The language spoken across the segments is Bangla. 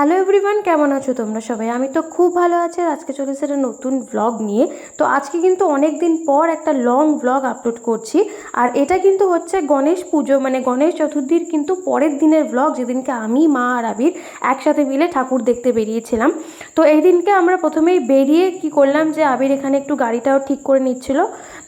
হ্যালো এভরিওয়ান কেমন আছো তোমরা সবাই? আমি তো খুব ভালো আছি আর আজকে চলে এসেছে একটা নতুন ব্লগ নিয়ে। তো আজকে কিন্তু অনেক দিন পর একটা লং ব্লগ আপলোড করছি। আর এটা কিন্তু হচ্ছে গণেশ পুজো মানে গণেশ চতুর্থীর কিন্তু পরের দিনের ব্লগ যেদিনকে আমি, মা আর আবির একসাথে মিলে ঠাকুর দেখতে বেরিয়েছিলাম। তো এই দিনকে আমরা প্রথমেই বেরিয়ে কি করলাম যে আবির এখানে একটু গাড়িটাও ঠিক করে নিচ্ছিল।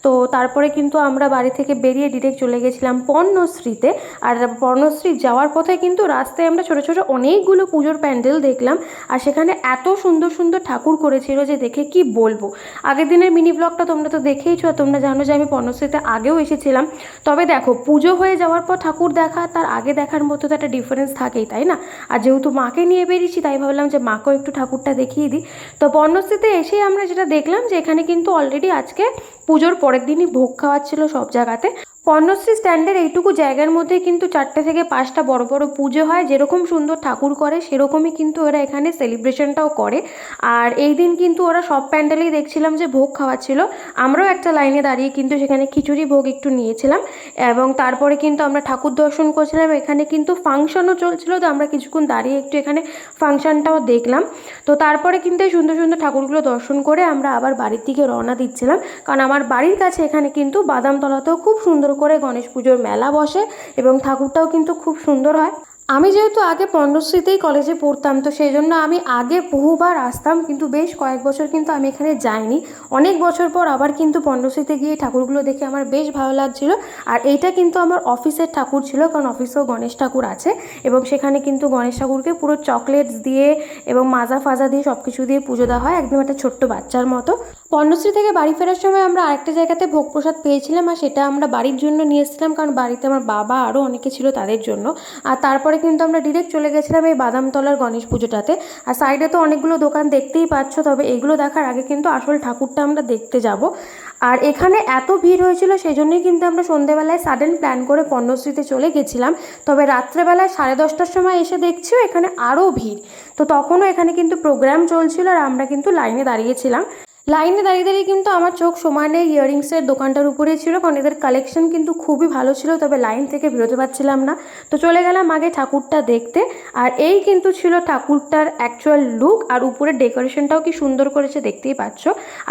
তো তারপরে কিন্তু আমরা বাড়ি থেকে বেরিয়ে ডিরেক্ট চলে গেছিলাম পর্ণশ্রীতে আর পর্ণশ্রী যাওয়ার পথে কিন্তু রাস্তায় আমরা ছোটো ছোটো অনেকগুলো পুজোর প্যান্ডেল দেখলাম। আর সেখানে এত সুন্দর সুন্দর ঠাকুর করেছিল যে দেখে কি বলব। আগের দিনের মিনি ব্লগটা তোমরা তো দেখেইছো আর তোমরা জানো যে আমি পর্ণশ্রীতে আগেও এসেছিলাম। তবে দেখো, পুজো হয়ে যাওয়ার পর ঠাকুর দেখা, তার আগে দেখার মধ্যে তো একটা ডিফারেন্স থাকেই, তাই না? আর যেহেতু মাকে নিয়ে বেরিয়েছি, তাই ভাবলাম যে মাকেও একটু ঠাকুরটা দেখিয়ে দিই। তো পর্ণশ্রীতে এসেই আমরা যেটা দেখলাম যে এখানে কিন্তু অলরেডি আজকে পুজোর পরের দিনই ভোগ খাওয়াচ্ছিল সব জায়গাতে। পর্ণশ্রী স্ট্যান্ডের এইটুকু জায়গার মধ্যে কিন্তু চারটে থেকে পাঁচটা বড় বড় পুজো হয়, যেরকম সুন্দর ঠাকুর করে, সেরকমই কিন্তু ওরা এখানে সেলিব্রেশনটাও করে। আর এই দিন কিন্তু ওরা সব প্যান্ডেলেই দেখছিলাম যে ভোগ খাওয়াচ্ছিল। আমরাও একটা লাইনে দাঁড়িয়ে কিন্তু সেখানে খিচুড়ি ভোগ একটু নিয়েছিলাম এবং তারপরে কিন্তু আমরা ঠাকুর দর্শন করছিলাম। এখানে কিন্তু ফাংশনও চলছিল, তো আমরা কিছুক্ষণ দাঁড়িয়ে একটু এখানে ফাংশনটাও দেখলাম। তো তারপরে কিন্তু এই সুন্দর সুন্দর ঠাকুরগুলো দর্শন করে আমরা আবার বাড়ির দিকে রওনা দিচ্ছিলাম। কারণ আমার বাড়ির কাছে এখানে কিন্তু বাদামতলাতেও খুব সুন্দর করে গণেশ পুজোর মেলা বসে এবং ঠাকুরটাও কিন্তু খুব সুন্দর হয়। আমি যেহেতু আগে পণ্ডশ্রীতেই কলেজে পড়তাম, তো সেই জন্য আমি আগে বহুবার আসতাম, কিন্তু বেশ কয়েক বছর কিন্তু আমি এখানে যাইনি। অনেক বছর পর আবার কিন্তু পণ্ডশ্রীতে গিয়ে ঠাকুরগুলো দেখে আমার বেশ ভালো লাগছিল। আর এইটা কিন্তু আমার অফিসের ঠাকুর ছিল, কারণ অফিসেও গণেশ ঠাকুর আছে এবং সেখানে কিন্তু গণেশ ঠাকুরকে পুরো চকলেটস দিয়ে এবং মাজা ফাজা দিয়ে সব কিছু দিয়ে পুজো দেওয়া হয়, একদম একটা ছোট্ট বাচ্চার মতো। পণ্ডশ্রী থেকে বাড়ি ফেরার সময় আমরা আরেকটা জায়গাতে ভোগ প্রসাদ পেয়েছিলাম আর সেটা আমরা বাড়ির জন্য নিয়ে এসেছিলাম কারণ বাড়িতে আমার বাবা আরও অনেকে ছিল তাদের জন্য। আর তারপরে কিন্তু আমরা ডিরেক্ট চলে গেছিলাম এই বাদামতলার গণেশ পুজোটাতে। আর সাইডে তো অনেকগুলো দোকান দেখতেই পাচ্ছ, তবে এগুলো দেখার আগে কিন্তু আসল ঠাকুরটা আমরা দেখতে যাব। আর এখানে এত ভিড় হয়েছিল সেই জন্যই কিন্তু আমরা সন্ধেবেলায় সাডেন প্ল্যান করে পণ্যশ্রীতে চলে গেছিলাম। তবে রাত্রেবেলায় সাড়ে দশটার সময় এসে দেখছিও এখানে আরও ভিড়। তো তখনও এখানে কিন্তু প্রোগ্রাম চলছিল আর আমরা কিন্তু লাইনে দাঁড়িয়েছিলাম। লাইনে দাঁড়িয়ে দাঁড়িয়ে কিন্তু আমার চোখ সমানে ইয়াররিংসের দোকানটার উপরেই ছিল, কারণ এদের কালেকশন কিন্তু খুবই ভালো ছিল, তবে লাইন থেকে বেরোতে পারছিলাম না। তো চলে গেলাম আগে ঠাকুরটা দেখতে, আর এই কিন্তু ছিল ঠাকুরটার অ্যাকচুয়াল লুক আর উপরের ডেকোরেশনটাও কি সুন্দর করেছে দেখতেই পাচ্ছ।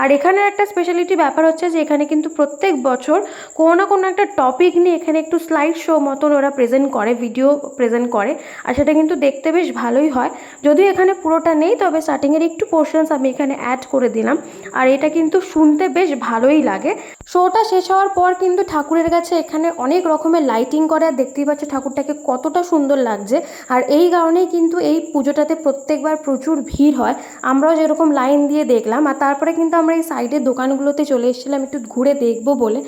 আর এখানের একটা স্পেশালিটি ব্যাপার হচ্ছে যে এখানে কিন্তু প্রত্যেক বছর কোনো না কোনো একটা টপিক নিয়ে এখানে একটু স্লাইড শো মতন ওরা প্রেজেন্ট করে ভিডিও প্রেজেন্ট করে, আর সেটা কিন্তু দেখতে বেশ ভালোই হয়। যদিও এখানে পুরোটা নেই, তবে স্টার্টিংয়ের একটু পোর্শনস আমি এখানে অ্যাড করে দিলাম। আর এটা কিন্তু শুনতে বেশ ভালোই লাগে। শোটা শেষ হওয়ার পর কিন্তু ঠাকুরের কাছে এখানে অনেক রকমের লাইটিং করে আর দেখতেই পাচ্ছ ঠাকুরটাকে কতটা সুন্দর লাগছে। আর এই কারণেই কিন্তু এই পুজোটাতে প্রত্যেকবার প্রচুর ভিড় হয়। আমরাও যেরকম লাইন দিয়ে দেখলাম আর তারপরে কিন্তু আমরা এই সাইডের দোকানগুলোতে চলে এসেছিলাম একটু ঘুরে দেখব বলে।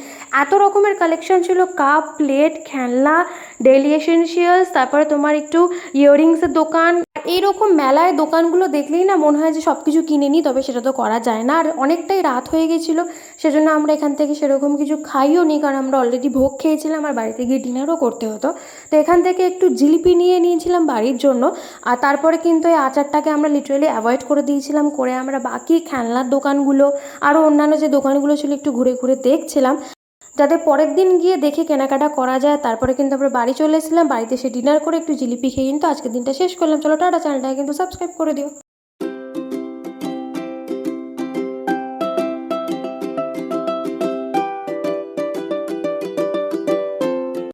এত রকমের কালেকশন ছিল কাপ প্লেট খেলনা ডেলি এসেন্সিয়ালস তারপরে তোমার একটু ইয়াররিংসের দোকান। এইরকম মেলায় দোকানগুলো দেখলেই না মনে হয় যে সব কিছু কিনে নিই, তবে সেটা তো করা যায় না। আর অনেকটাই রাত হয়ে গেছিল, সেজন্য আমরা এখান থেকে সেরকম কিছু খাইও নি, কারণ আমরা অলরেডি ভোগ খেয়েছিলাম আর বাড়িতে গিয়ে ডিনারও করতে হতো। তো এখান থেকে একটু জিলিপি নিয়ে নিয়েছিলাম বাড়ির জন্য, আর তারপরে কিন্তু এই আচারটাকে আমরা লিটারেলি অ্যাভয়েড করে দিয়েছিলাম, করে আমরা বাকি খেলনার দোকানগুলো আরও অন্যান্য যে দোকানগুলো ছিল একটু ঘুরে ঘুরে দেখছিলাম। যাতে পরের দিন গিয়ে দেখে কেনাকাটা করা যায়। তারপরে কিন্তু আমরা বাড়ি চলে এসেছিলাম, বাড়িতে এসে ডিনার করে একটু জিলিপি খেয়ে কিন্তু আজকের দিনটা শেষ করলাম। চলো টাটা, চ্যানেলটাকে কিন্তু সাবস্ক্রাইব করে দিও।